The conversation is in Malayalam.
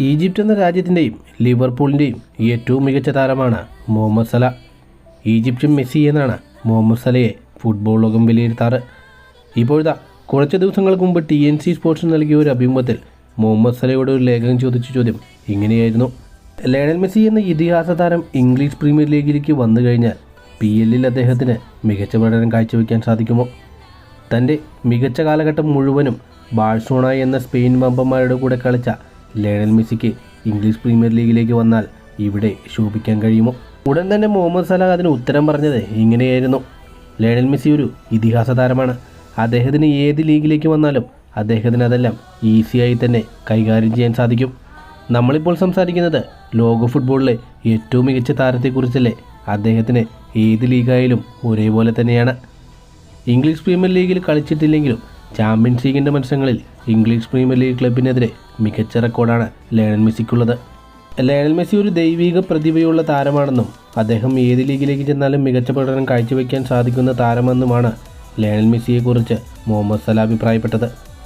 ഈജിപ്റ്റ് എന്ന രാജ്യത്തിന്റെയും ലിവർപൂളിന്റെയും ഏറ്റവും മികച്ച താരമാണ് മുഹമ്മദ് സല. ഈജിപ്ഷ്യൻ മെസ്സി എന്നാണ് മുഹമ്മദ് സലയെ ഫുട്ബോൾ ലോകം വിലയിരുത്താറ്. ഇപ്പോഴത്തെ കുറച്ച് ദിവസങ്ങൾക്ക് മുമ്പ് ടി എൻ സി സ്പോർട്സിന് നൽകിയ ഒരു അഭിമുഖത്തിൽ മുഹമ്മദ് സലയോട് ഒരു ലേഖകൻ ചോദിച്ച ചോദ്യം ഇങ്ങനെയായിരുന്നു. ലയണൽ മെസ്സി എന്ന ഇതിഹാസ താരം ഇംഗ്ലീഷ് പ്രീമിയർ ലീഗിലേക്ക് വന്നു കഴിഞ്ഞാൽ പി എല്ലിൽ അദ്ദേഹത്തിന് മികച്ച പ്രകടനം കാഴ്ചവെക്കാൻ സാധിക്കുമോ? തന്റെ മികച്ച കാലഘട്ടം മുഴുവനും ബാഴ്സോണ എന്ന സ്പെയിൻ വമ്പന്മാരുടെ കൂടെ കളിച്ച ലയണൽ മെസ്സിക്ക് ഇംഗ്ലീഷ് പ്രീമിയർ ലീഗിലേക്ക് വന്നാൽ ഇവിടെ ശോഭിക്കാൻ കഴിയുമോ? ഉടൻ തന്നെ മുഹമ്മദ് സലാഹ് അതിന് ഉത്തരം പറഞ്ഞത് ഇങ്ങനെയായിരുന്നു. ലയണൽ മെസ്സി ഒരു ഇതിഹാസ താരമാണ്. അദ്ദേഹത്തിന് ഏത് ലീഗിലേക്ക് വന്നാലും അദ്ദേഹത്തിന് അതെല്ലാം ഈസിയായി തന്നെ കൈകാര്യം ചെയ്യാൻ സാധിക്കും. നമ്മളിപ്പോൾ സംസാരിക്കുന്നത് ലോക ഫുട്ബോളിലെ ഏറ്റവും മികച്ച താരത്തെക്കുറിച്ചല്ലേ? അദ്ദേഹത്തിന് ഏത് ലീഗായാലും ഒരേപോലെ തന്നെയാണ്. ഇംഗ്ലീഷ് പ്രീമിയർ ലീഗിൽ കളിച്ചിട്ടില്ലെങ്കിലും ചാമ്പ്യൻസ് ലീഗിന്റെ മത്സരങ്ങളിൽ ഇംഗ്ലീഷ് പ്രീമിയർ ലീഗ് ക്ലബിനെതിരെ മികച്ച റെക്കോർഡാണ് ലയണൽ മെസ്സിക്കുള്ളത്. ലയണൽ മെസ്സി ഒരു ദൈവിക പ്രതിഭയുള്ള താരമാണെന്നും അദ്ദേഹം ഏത് ലീഗിലേക്ക് ചെന്നാലും മികച്ച പ്രകടനം കാഴ്ചവെക്കാൻ സാധിക്കുന്ന താരമെന്നുമാണ് ലയണൽ മെസ്സിയെക്കുറിച്ച് മുഹമ്മദ് സല അഭിപ്രായപ്പെട്ടത്.